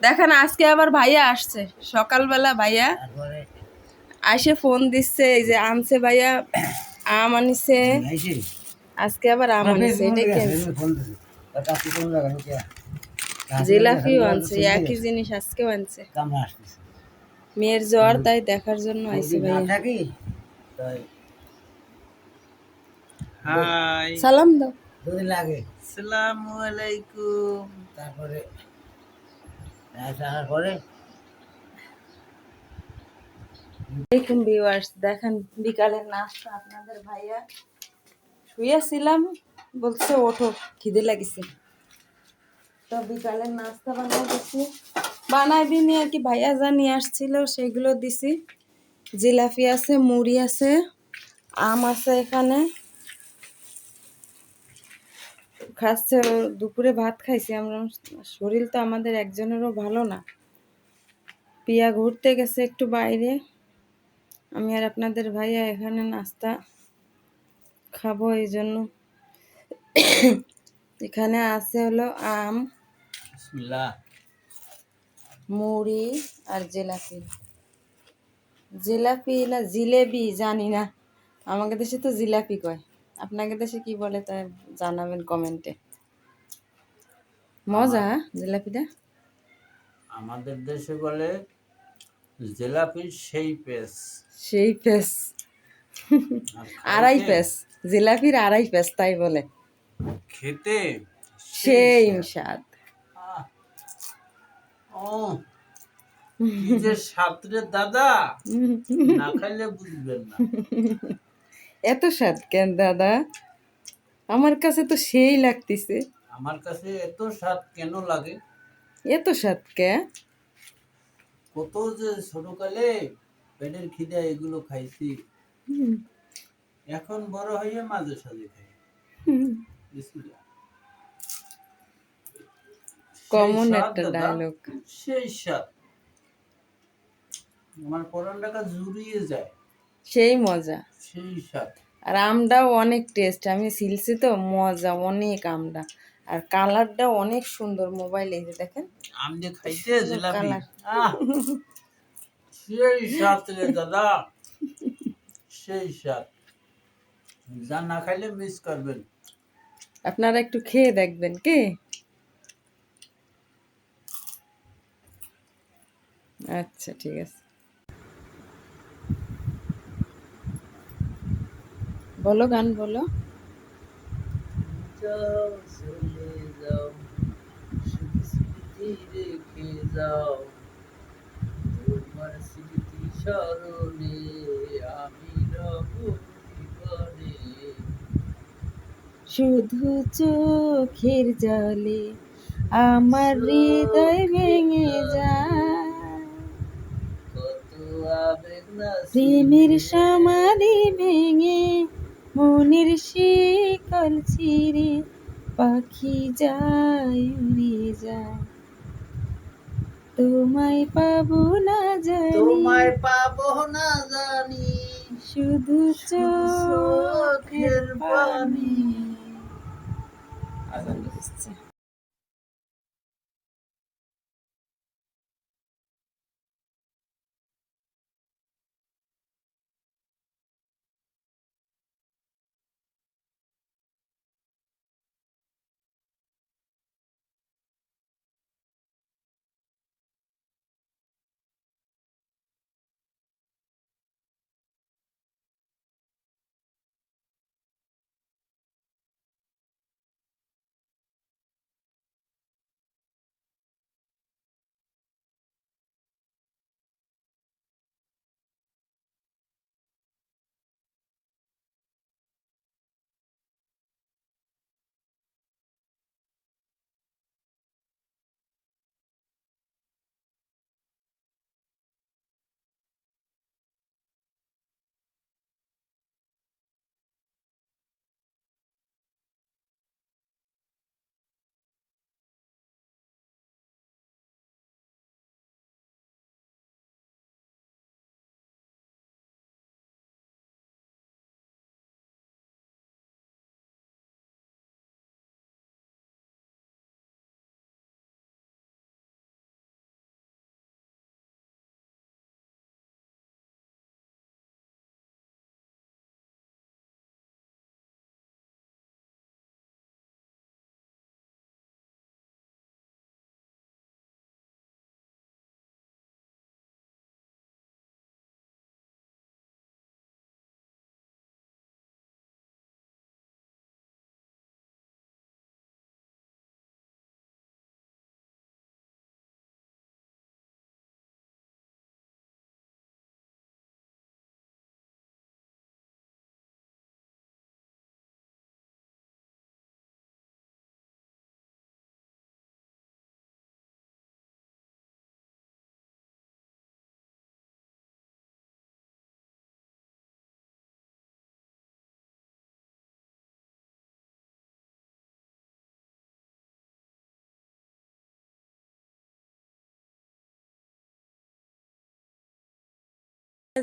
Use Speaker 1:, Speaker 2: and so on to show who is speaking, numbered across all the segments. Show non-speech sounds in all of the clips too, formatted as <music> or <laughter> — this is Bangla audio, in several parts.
Speaker 1: দেখেন আজকে আবার ভাইয়া আসছে। সকালবেলা ভাইয়া আসে ফোন দিচ্ছে এই যে আনছে ভাইয়া আম আনিছে। আজকে আবার আম আনিছে
Speaker 2: জায়গা ঢুকে
Speaker 1: জিলাপিও আনছে একই জিনিস আজকেও আনছে। মেয়ের জ্বর তাই দেখার জন্য
Speaker 2: না
Speaker 1: ভাইয়া।
Speaker 2: থাকি? তাই।
Speaker 3: হাই।
Speaker 1: সালাম দাও।
Speaker 2: লাগে।
Speaker 3: আসসালামু আলাইকুম।
Speaker 2: তারপরে
Speaker 1: দেখুন ভিউয়ার্স দেখেন বিকালের নাস্তা। আপনাদের ভাইয়া শুয়েছিলাম, বলছে, ওঠো, খিদে লাগিছে। তো বিকালের নাস্তা বানাই দিছি। বানাই দিনি আর কি, ভাইয়া যা নিয়ে আসছিল সেগুলো দিছি। জিলাপি আছে, মুড়ি আছে, আম আছে এখানে। খাচ্ছে দুপুরে ভাত খাইছি আমরা শরীর তো আমাদের একজনেরও ভালো না। পিয়া ঘুরতে গেছে একটু বাইরে। আমি আর আপনাদের ভাইয়া এখানে নাস্তা খাব এই জন্য। এখানে আছে হলো আম মুড়ি আর জিলাপি। জিলাপি না জিলেবি জানি না। আমাকে দেশে তো জিলাপি কয়। আপনাকে দেশে কি বলে তা জানাবেন কমেন্টে মজা জিলাপিটা?
Speaker 3: আমাদের দেশে বলে জিলাপির সেই পেস।
Speaker 1: সেই পেস। আড়াই পেস। জিলাপির আড়াই পেস তাই বলে।
Speaker 3: খেতে
Speaker 1: সেই স্বাদ।
Speaker 3: ও যে সাঁতরে দাদা। <laughs> না খাইলে বুঝবেন না।
Speaker 1: এত স্বাদ কেন দাদা? আমার কাছে তো সেই লাগতেছে।
Speaker 3: আমার কাছে এত স্বাদ কেন লাগে?
Speaker 1: এত স্বাদ কে?
Speaker 3: কত যে ছোটকালে পেটের খিদে এগুলো খাইছি। এখন বড় হয়ে মাঝে সাঝে খাই।
Speaker 1: কমন একটা ডায়লগ
Speaker 3: সেই স্বাদ। আমার পরান টাকা জুড়িয়ে যায়।
Speaker 1: সেই মজা।
Speaker 3: সেই স্বাদ।
Speaker 1: আর আমটাও অনেক টেস্ট আমি সিলছি তো মজা অনেক আমটা। আর কালারটাও অনেক সুন্দর মোবাইলে এই যে দেখেন।
Speaker 3: আম যে খাইতে জিলাপি। আহ, সেই স্বাদ রে দাদা। সেই স্বাদ। যা না খাইলে মিস করবেন।
Speaker 1: আপনারা একটু খেয়ে দেখবেন কি? আচ্ছা ঠিক আছে। বলো গান বলো।
Speaker 3: যাও চলে যাও শুধু স্মৃতি রেখে যাও। তোমার স্মৃতি স্মরণে আমি রব জীবনে
Speaker 1: শুধু চোখের জলে আমার হৃদয় ভেঙে যায়।
Speaker 3: কত আবেগ না
Speaker 1: প্রেমের সমাধি ভেঙে মনের শিকল ছিঁড়ে পাখি যায় উড়ে যায়। তোমায় পাবো না জানি।
Speaker 3: তোমায় পাব না জানি।
Speaker 1: শুধু চোখের পানি। আজান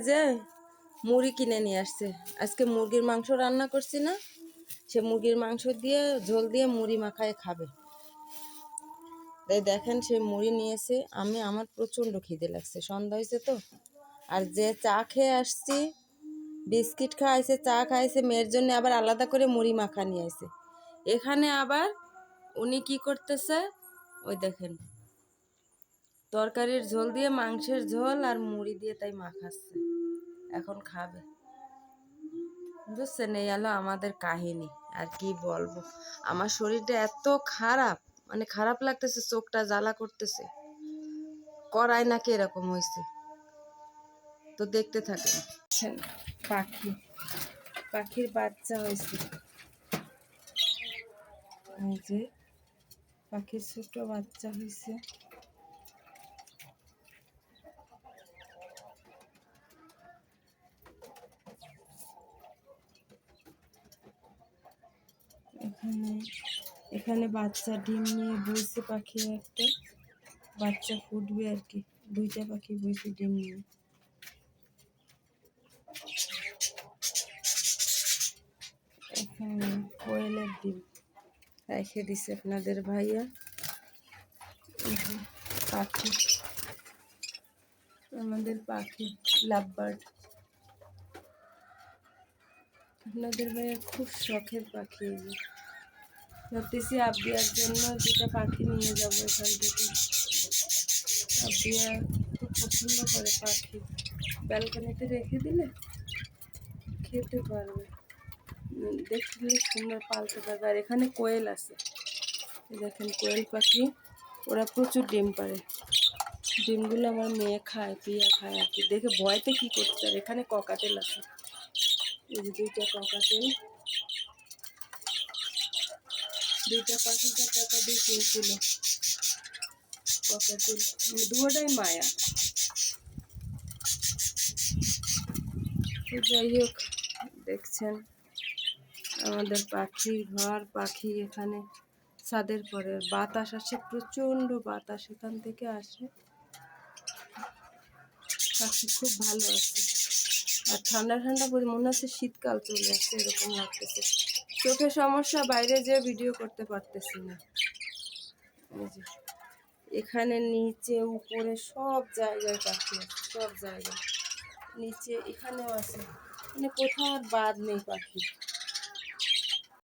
Speaker 1: যে মুড়ি কিনে নিয়ে আসছে। আজকে মুরগির মাংস রান্না করছি না, সে মুরগির মাংস দিয়ে ঝোল দিয়ে মুড়ি মাখায় খাবে। তাই দেখেন সে মুড়ি নিয়েছে, আমি আমার প্রচণ্ড খিদে লাগছে, সন্ধ্যা হয়েছে তো। আর যে চা খেয়ে আসছি, বিস্কিট খাইছে, চা খাইছে, মেয়ের জন্য আবার আলাদা করে মুড়ি মাখা নিয়ে আসে। এখানে আবার উনি কি করতেছে, ওই দেখেন। তরকারির ঝোল দিয়ে মাংসের ঝোল আর মুড়ি দিয়ে তাই মাখাচ্ছে এখন খাবে। বুঝছেন, এই হলো আমাদের কাহিনী। আর কি বলব? আমার শরীরটা এত খারাপ মানে খারাপ লাগতেছে, চোখটা জ্বালা করতেছে। করাই নাকি এরকম হয়েছে তো দেখতে থাকেন। পাখি। পাখির বাচ্চা হয়েছে। যে, পাখির ছোট বাচ্চা হয়েছে। এখানে এখানে বাচ্চা ডিম নিয়ে বইছে পাখি একটা। বাচ্চা ফুটবে আর কি, দুইটা পাখি বইছে ডিম নিয়ে। এখানে কোয়েলের ডিম। রেখে দিছে আপনাদের ভাইয়া। পাখি। আমাদের পাখি, লাভবার্ড। আপনাদের ভাইয়া খুব শখের পাখি যে। ভাবতেছি আব্বিয়ার জন্য দুটা পাখি নিয়ে যাব এখান থেকে। আব্বিয়া খুব পছন্দ করে পাখি। ব্যালকনিতে রেখে দিলে খেতে পারবে। দেখলে সুন্দর পালতে পারবে আর এখানে কোয়েল আছে। দেখেন কোয়েল পাখি। ওরা প্রচুর ডিম পারে ডিমগুলো আমার মেয়ে খায় পিয়া খায় আর কি। দেখে ভয়তে কী করতে আর এখানে ককাটেল আছে। এই যে দুইটা ককাটেল দুইটা পাঁচ হাজার টাকা দিয়ে কিনছিল। ককাটেল দুটাই মায়া। যাই হোক, দেখছেন, আমাদের পাখির ঘর, পাখি এখানে ছাদের পরে। বাতাস আসে, প্রচণ্ড বাতাস এখান থেকে আসে। পাখি খুব ভালো আছে। আর ঠান্ডা ঠান্ডা পরি মনে হচ্ছে শীতকাল চলে আসছে, এরকম লাগতেছে। চোখের সমস্যা, বাইরে যে ভিডিও করতে পারতেছি না। এখানে নিচে, উপরে সব জায়গায় পাখি সব জায়গায়। নিচে এখানেও আছে মানে কোথাও বাদ নেই পাখি।